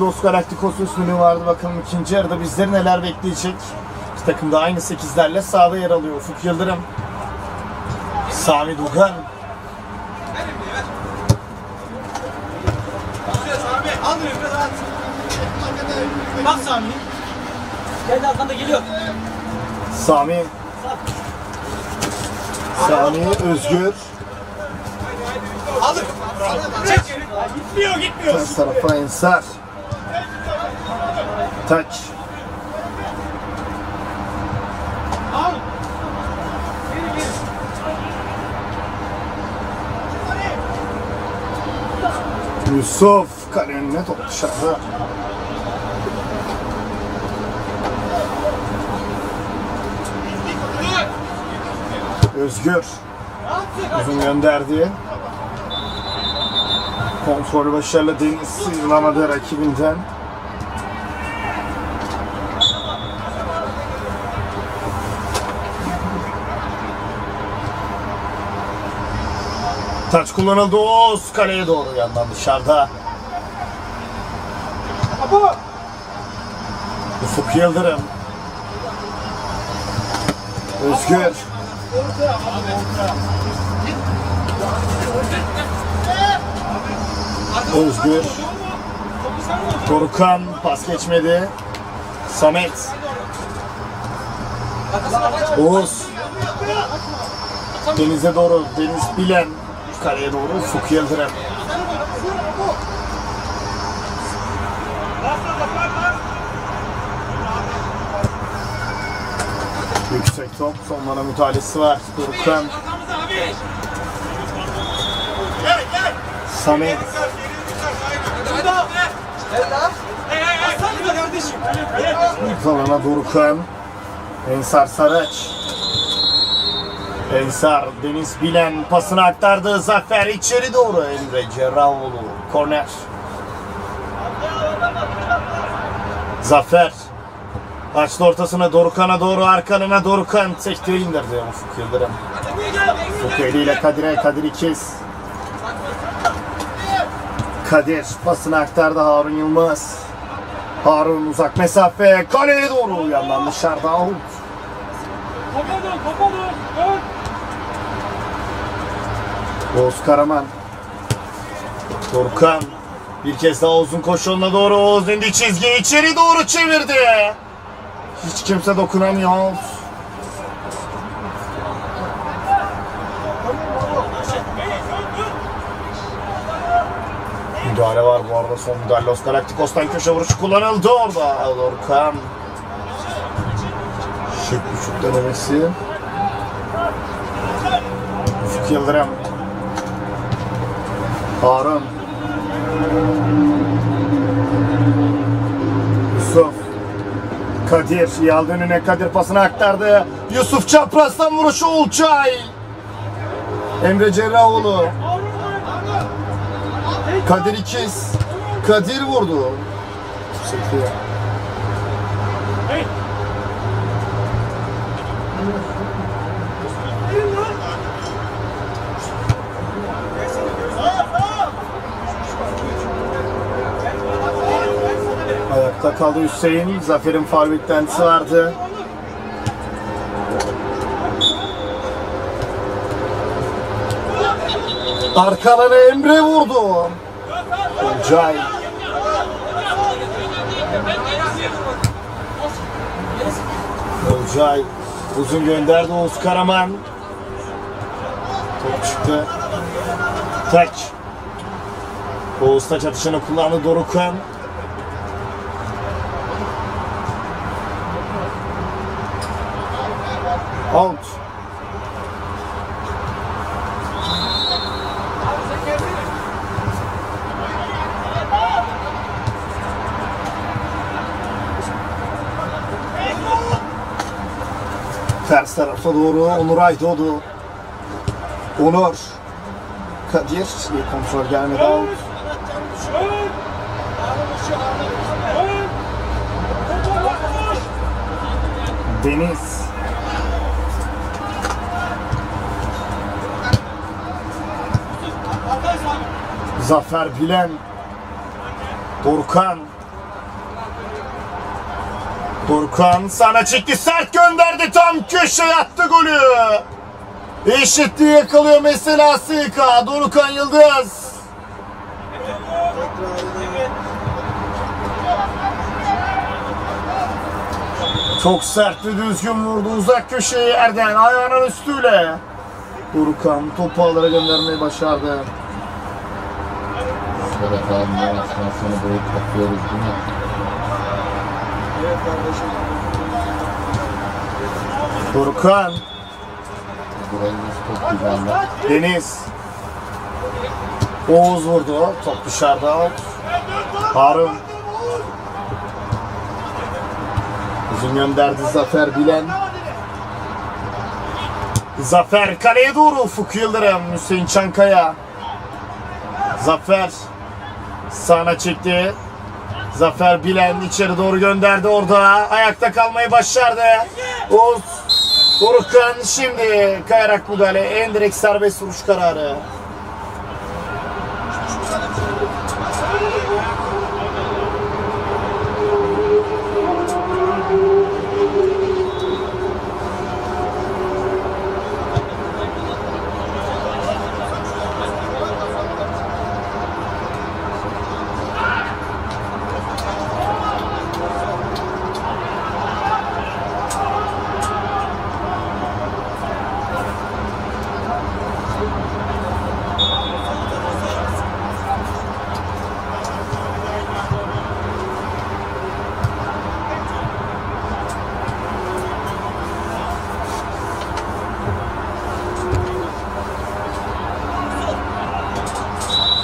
Los Galacticos üstünlüğü vardı. Bakalım ikinci yarıda bizleri neler bekleyecek. İki takım da aynı sekizlerle sahada yer alıyor. Ufuk Yıldırım, Sami Dugan, Bak Sami. Geldi arkanda geliyor. Sami, Sami Özgür, Alır. Çek. Gitmiyor gitmiyor. ters tarafa Ensar, Taç. Yusuf, kale önüne top dışarıda. Özgür uzun gönderdi. Kontrol başarılı Deniz sıyrılamadı rakibinden. Taç kullanıldı. Oğuz kaleye doğru yandan dışarıda. Ufuk Yıldırım. Özgür. Özgür. Dorukan pas geçmedi. Samet. Oğuz. Denize doğru. Deniz Bilen. Kaleye doğru. Ufuk Yıldırım. Yüksek top. Sonlara müdahalesi var. Dorukan. Samet. Zalana Dorukan. Ensar Saraç. Ensar Deniz Bilen pasını aktardı. Zafer içeri doğru. Emre Cerrahoğlu. Korner. Zafer. Açtı ortasına Dorukan'a doğru arkanına Dorukan sekti indirdi Ufuk Yıldırım. Ufuk eliyle Kadir'e Kadir ikiz. Kadir pasını aktardı Harun Yılmaz. Harun uzak mesafe kaleye doğru yandan dışarıda out. Kapalı kapalı. Ön. Oğuz Karaman. Dorkan. Bir kez daha Oğuz'un koşuluna doğru Oğuz indi çizgi içeri doğru çevirdi. Hiç kimse dokunamıyor. Müdahale var bu arada son müdahale Los Galacticos'tan köşe vuruşu kullanıldı orada Dorkan. Şık şut denemesi. Ufuk Yıldırım. Harun. Yusuf. Kadir. Yaldı önüne Kadir pasını aktardı. Yusuf çaprazdan vuruşu Ulçay. Emre Cerrahoğlu. Kadir ikiz. Kadir vurdu. Sekti. Ayakta kaldı Hüseyin. Zafer'in faul beklentisi vardı. Arkalara Emre vurdu. Olcay. Olcay. Uzun gönderdi Oğuz Karaman. Top çıktı. Taç. Oğuz taç atışını kullandı Dorukan. Out. Ters tarafa doğru Onur Aydoğdu. Onur. Kadir. İyi kontrol gelmedi out. Deniz. Zafer Bilen, Dorkan, Burkan sana çekti sert gönderdi tam köşeye attı golü. Eşitliği yakalıyor mesela SK. Dorukan Yıldız. Çok sertti düzgün vurdu uzak köşeyi Erden ayağının üstüyle. Dorukan topu ağlara göndermeyi başardı. Abi maçtan sonra böyle kapıyoruz değil mi? Dorukan, Burayı biz top güvenler. Deniz. Oğuz vurdu. Top dışarıda. Harun. Uzun gönderdi Zafer Bilen. Zafer kaleye doğru Ufuk Yıldırım. Hüseyin Çankaya. Zafer sağına çekti. Zafer Bilen içeri doğru gönderdi orada. Ayakta kalmayı başardı. Oğuz Dorukhan şimdi kayarak müdahale. En direkt serbest vuruş kararı.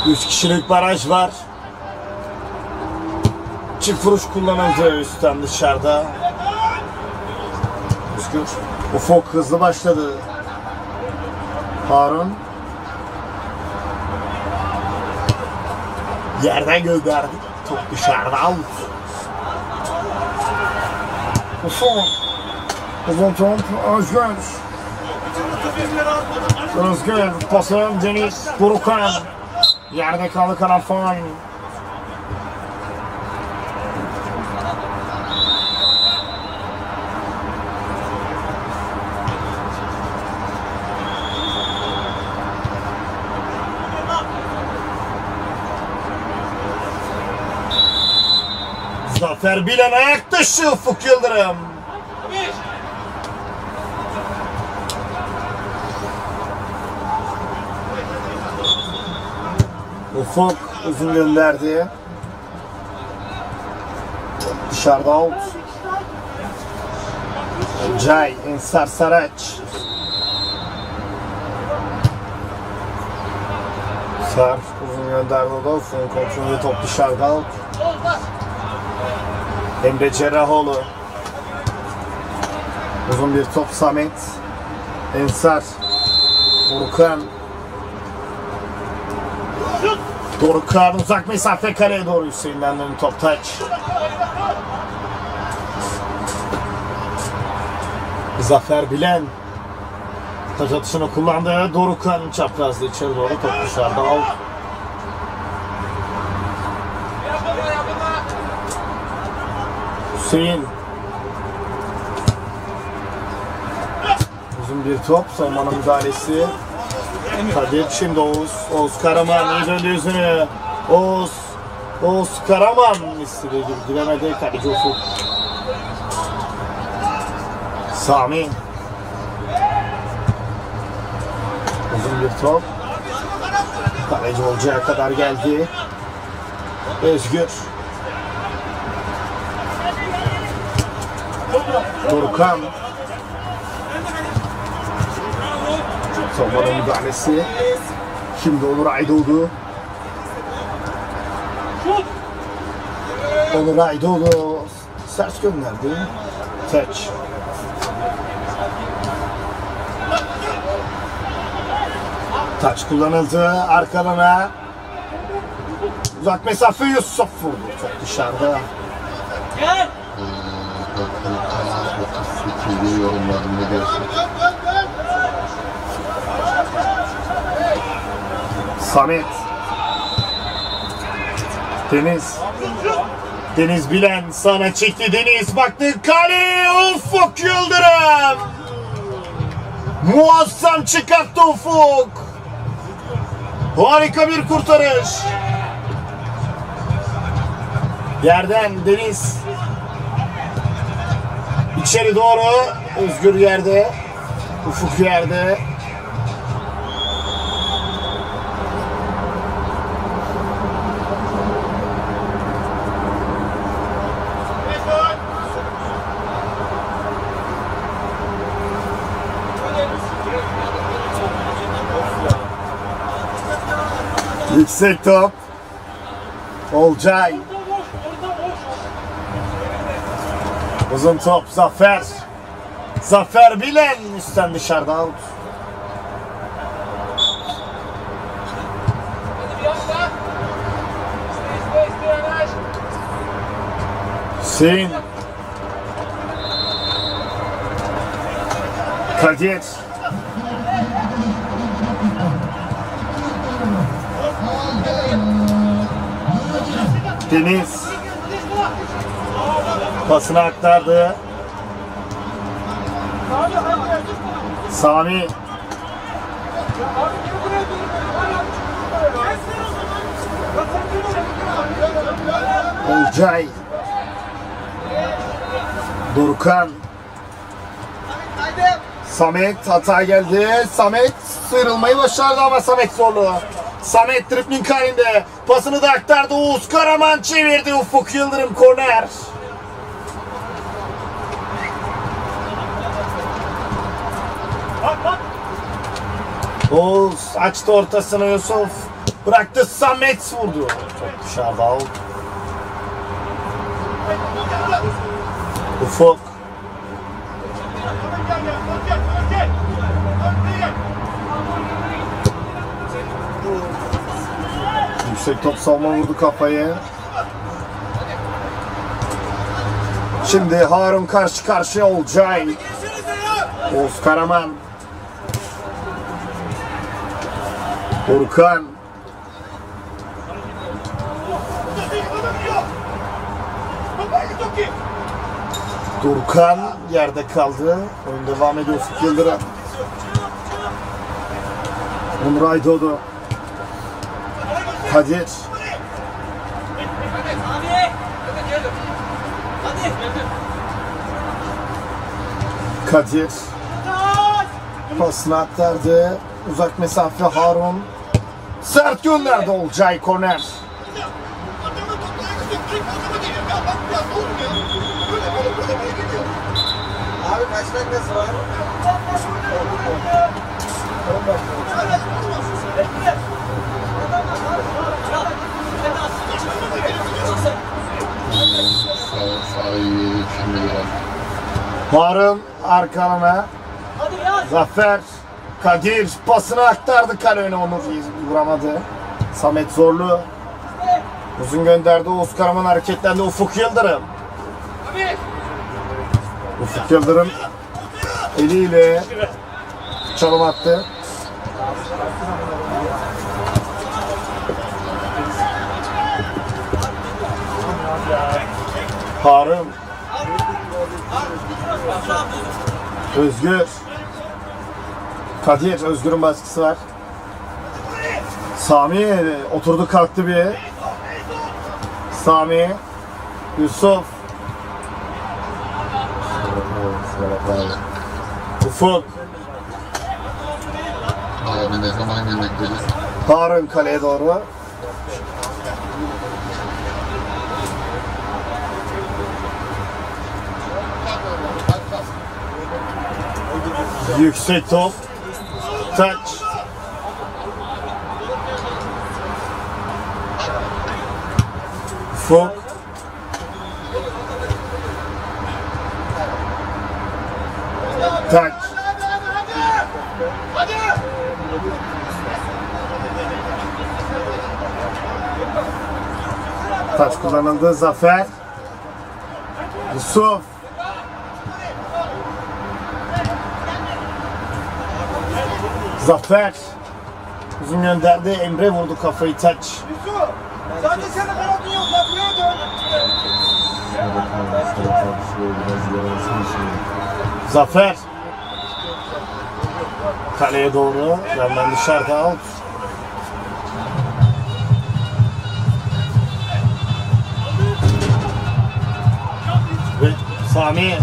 Üç kişilik baraj var. Çift vuruş kullanıldı üstten dışarıda. Özgür. Ufuk hızlı başladı. Harun. Yerden gönderdi. Top dışarıda out. Ufuk. Uzun top Özgür. Özgür. Pası Deniz. Burukan. Yerde kaldı Kanafan. Zafer Bilen ayak dışı Ufuk Yıldırım. Ufuk uzun gönderdi. Dışarıda out. Cay, Ensar Saraç. Sarp uzun gönderdi o da Ufuk'un kontrolü top dışarıda out. Emre Cerrahoğlu. Uzun bir top Samet. Ensar. Burkan. Dorukhan uzak mesafe kaleye doğru Hüseyin'den dönün top taç. Zafer Bilen. Taç atışını kullandı. Dorukhan çaprazda içeri doğru top dışarıda out. Hüseyin. Uzun bir top. Savunmanın müdahalesi. Kadir şimdi Oğuz. Oğuz Karaman döndü yüzünü. Oğuz. Oğuz Karaman istediği gibi giremedi. Kaleci Ufuk. Sami. Uzun bir top. Kaleci olacağı kadar geldi. Özgür. Dorukhan. Müdahalesi. Şimdi Onur Aydoğdu. Onur Aydoğdu sert gönderdi. Taç. Taç kullanıldı arkalana. Uzak mesafe Yusuf vurdu. Çok dışarıda. Gel. Dakika 38'i yorumladım ne diyorsun? Samet. Deniz. Deniz Bilen sana çekti Deniz baktı kale Ufuk Yıldırım. Muazzam çıkarttı Ufuk. Harika bir kurtarış. Yerden Deniz içeri doğru Özgür yerde Ufuk yerde yüksek top Olcay. Uzun top Zafer. Zafer Bilen üstten dışarıda out. Hüseyin. Kadir. Deniz. Pasını aktardı. Sami. Olcay. Dorukhan. Samet hata geldi. Samet sıyrılmayı başardı ama Samet zorlu. Samet dripling halinde. Pasını da aktardı. Oğuz Karaman çevirdi. Ufuk Yıldırım korner. Oğuz açtı ortasını Yusuf. Bıraktı Samet vurdu. Çok dışarıda. Ufuk. Yüksek top savunma vurdu kafayı. Şimdi Harun karşı karşıya Olcay. Oğuz Karaman. Urkan. Durkan yerde kaldı. Oyun devam ediyor Ufuk Yıldırım. Onur Aydoğdu. Kadir. Kadir. Pasını aktardı. Uzak mesafe Harun. Sert gönderdi Olcay korner. Abi kaç dakikası var? Harun arkalana. Zafer. Kadir pasını aktardı kale önüne Onur vuramadı. Samet Zorlu. Uzun gönderdi Oğuz Karaman hareketlendi Ufuk Yıldırım. Ufuk Yıldırım eliyle çalım attı. Harun. Özgür. Kadir, Özgür'ün baskısı var. Sami oturdu kalktı bir. Sami. Yusuf. Ufuk. Harun kaleye doğru. Yüksek top. Taç. Ufuk. Taç. Taç kullanıldı. Zafer. Yusuf. Zafer. Uzun gönderdi. Emre vurdu kafayı taç. Yusuf. Zaten senin kanatın yok. Bak buraya dön. Zafer. Kaleye doğru. Yandan dışarıda out. Ve Sami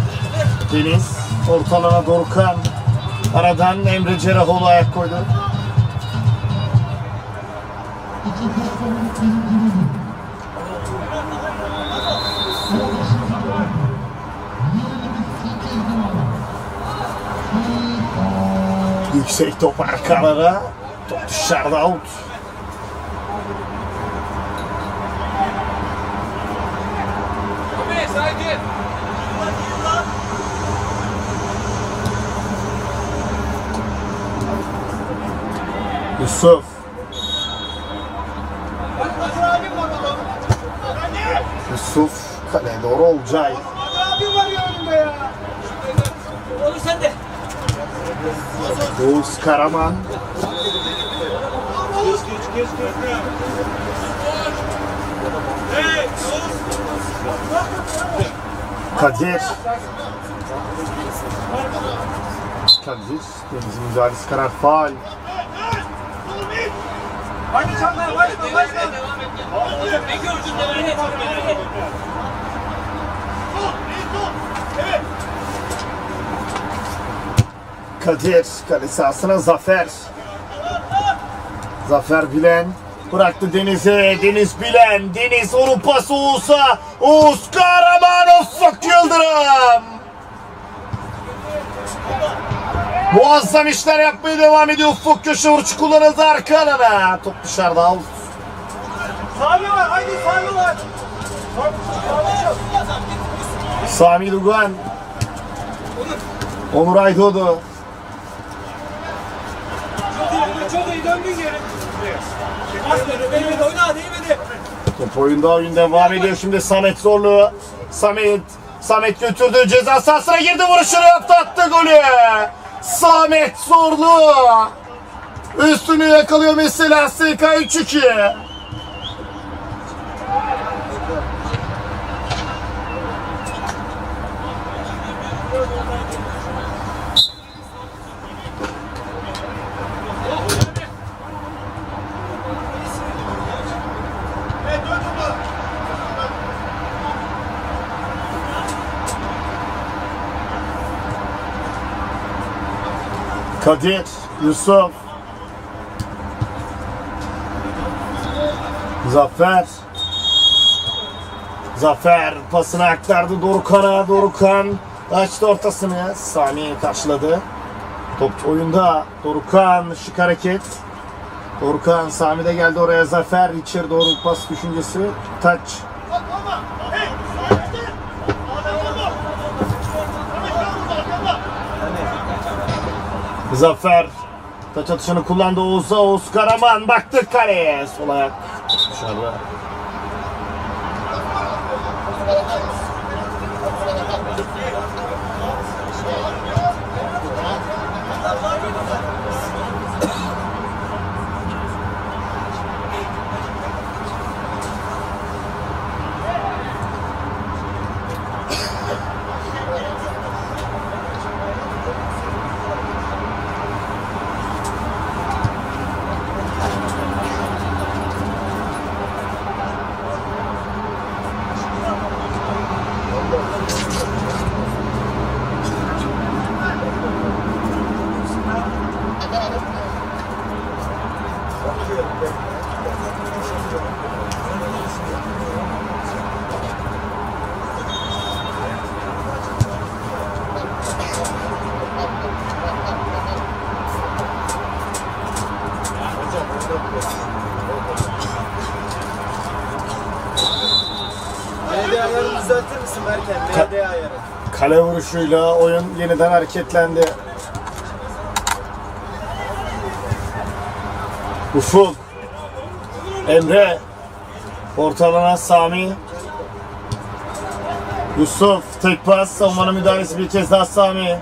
Deniz ortalana Dorukhan aradan Emre Cerahoğlu ayak koydu. Yüksek top arkalara. Top dışarıda out. Yusuf. Yusuf kaleye doğru Olcay. Oğuz Karaman. Kadir. Kadir. Deniz'in müdahalesi karar faal. Hadi Çankaya başla başla. Ne gördün de öyle. Kadir kale Zafer. Zafer Bilen bıraktı Deniz'e. Deniz Bilen. Deniz onun pası Oğuz'a. Oğuz Karaman Ufuk Yıldırım. Muazzam işler yapmaya devam ediyor. Ufuk köşe vuruşu kullanıldı arka alana. Top dışarıda out. Sami var. Haydi Sami var. Sami Lugan. Onur Aydoğdu. Top oyunda oyun devam ediyor şimdi Samet Zorlu. Samet Samet götürdü ceza sahasına girdi vuruşunu yaptı attı golü. Samet Zorlu. Üstünü yakalıyor mesela SK 3-2. Kadir, Yusuf. Zafer. Zafer pasını aktardı Dorukhan'a. Dorukhan açtı ortasını. Sami karşıladı. Top oyunda. Dorukhan şık hareket. Dorukhan Sami de geldi oraya. Zafer içeri doğru pas düşüncesi. Taç. Zafer. Taç atışını kullandı Oğuz'a. Oğuz Karaman baktı kaleye. Sol ayak. Dışarıda. Kale vuruşuyla oyun yeniden hareketlendi. Ufuk. Emre. Ortalana Sami. Yusuf. Tek pas. Savunmanın müdahalesi bir kez daha Sami. Yok.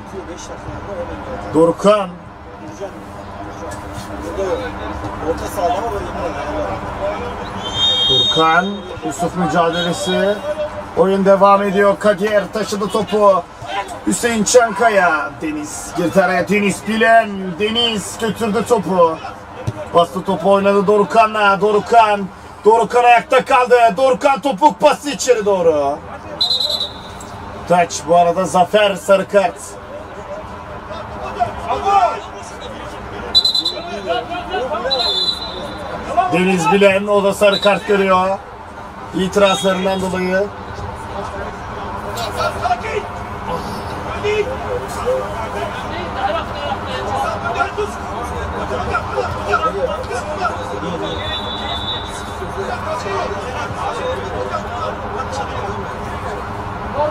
Dorukhan. Yusuf mücadelesi. Oyun devam ediyor. Kadir taşıdı topu. Hüseyin Çankaya. Deniz girdi araya. Deniz Bilen. Deniz götürdü topu. Bastı topu oynadı Dorukan'la. Dorukan. Dorukan ayakta kaldı. Dorukan topuk pası içeri doğru. Taç bu arada Zafer sarı kart. Deniz Bilen o da sarı kart görüyor. İtirazlarından dolayı.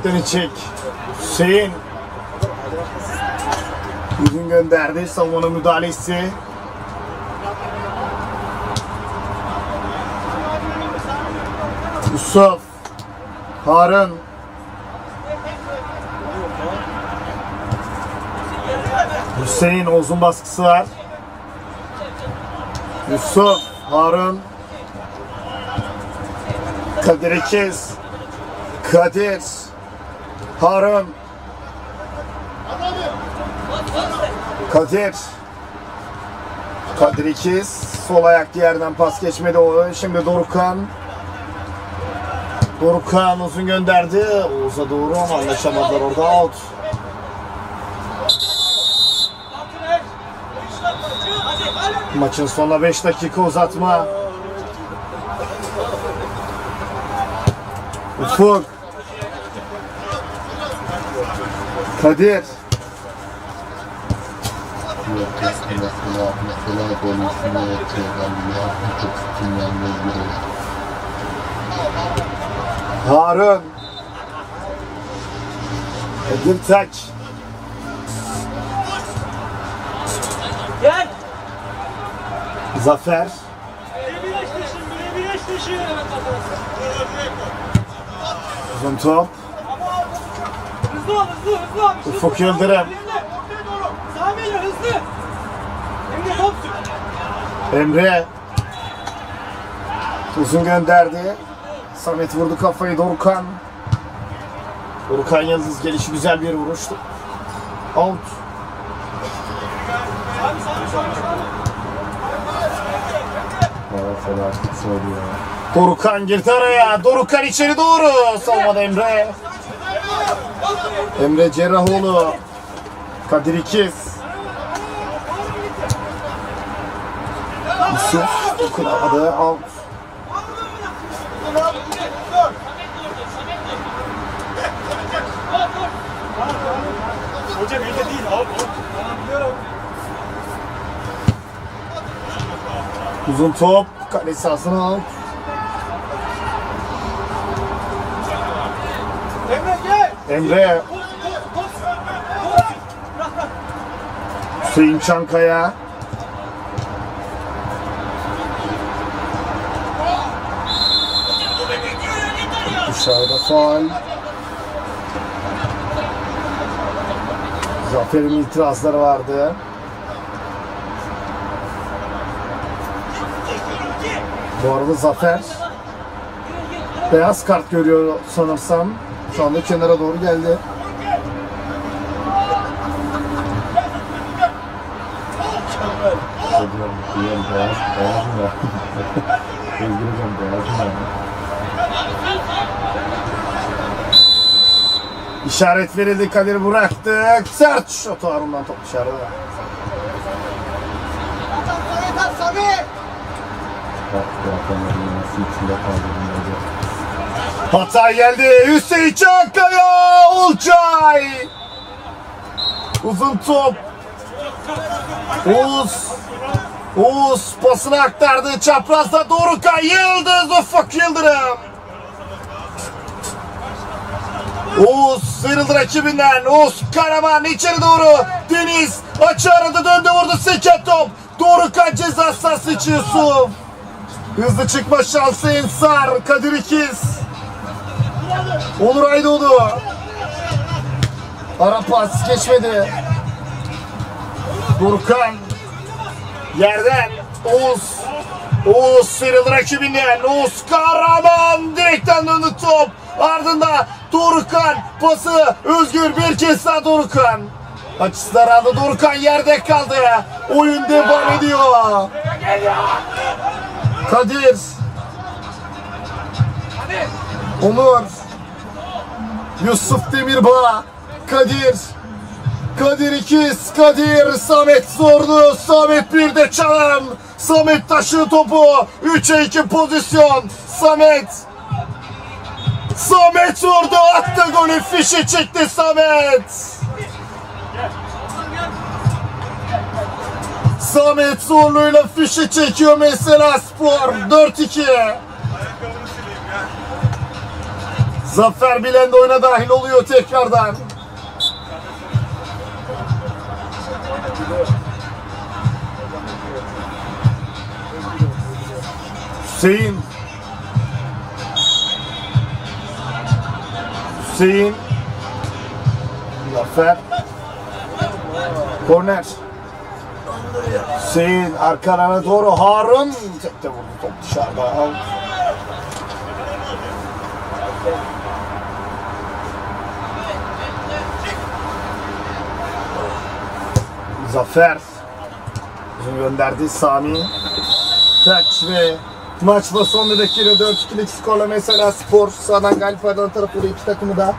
hareketlerini çek. Hüseyin. Uzun gönderdi. Savunma müdahalesi. Yusuf. Harun. Hüseyin Ozun baskısı var. Yusuf. Harun. Kadir İkiz. Kadir. Harun. Kadir. Kadir İkiz. Sol ayak yerden pas geçmedi. O Şimdi Dorukan. Dorukan uzun gönderdi. Oğuz'a doğru ama anlaşamadılar orada. Out. Maçın sonuna 5 dakika uzatma. Ufuk. Kadir. Yok mesela mesela gol üstüne yatıyorlar ya. Çok sinirlenmez biri. Harun. Kadir Taç. Gel. Zafer. Uzun top. Hızlı ol, hızlı, hızlı abi. Hızlı Ufuk. Yıldırım. Ortaya doğru. Hızlı. Emre top sür. Emre. Uzun gönderdi. Samet vurdu kafayı Dorukan. Dorukan Yıldız gelişi güzel bir vuruştu. Out. Dorukan girdi araya. Dorukan içeri doğru. Savunmada Emre. Emre Cerrahoğlu. Kadir İkiz. Yusuf dokunamadı. Out. Hocam elde değil abi. Uzun top. Kale sahasına out. Emre gel. Emre. Hüseyin Çankaya. Dışarıda faal. Zafer'in itirazları vardı. Bu arada Zafer beyaz kart görüyor sanırsam. Şu anda kenara doğru geldi. Hocam diğer beyaz, beyaz mı? Özgür hocam beyaz mı? İşaret verildi Kadir bıraktık. Sert şut Harun'dan top dışarıda. Hata geldi. Hüseyin Çankaya. Olcay. Uzun top. Oğuz. Oğuz pasını aktardı. Çaprazda Dorukay Yıldız. Ufuk Yıldırım. Oğuz sıyrıldı rakibinden. Oğuz Karaman içeri doğru. Deniz açı aradı döndü vurdu. Seket top. Dorukay ceza sahası içi Yusuf. Hızlı çıkma şansı Ensar. Kadir İkiz. Onur Aydoğdu. Ara pas geçmedi. Burkan. Yerden. Oğuz. Oğuz sıyrıldı rakibinden. Oğuz Karaman direkten döndü top. Ardında Dorukhan pası Özgür bir kez daha Dorukhan. Açısı daraldı. Dorukhan yerde kaldı. Oyun devam ediyor. Kadir. Onur. Yusuf Demirbağ. Kadir. Kadir ikiz. Kadir. Samet sordu. Samet bir de çalım. Samet taşıdı topu. 3'e 2 pozisyon. Samet. Samet vurdu. Attı golü. Fişi çekti Samet. Samet Zorlu'yla fişi çekiyor mesela Spor 4-2. Zafer Bilen de oyuna dahil oluyor tekrardan. Hüseyin. Hüseyin. Zafer. Korner. Hüseyin arkalarına doğru Harun. Tekte vurdu top dışarıda. Al. Zafer. Uzun gönderdi Sami. Taç ve maçla son dakikada 4-2'lik skorla mesela Spor sağdan galip ayrılan tarafı iki takımı da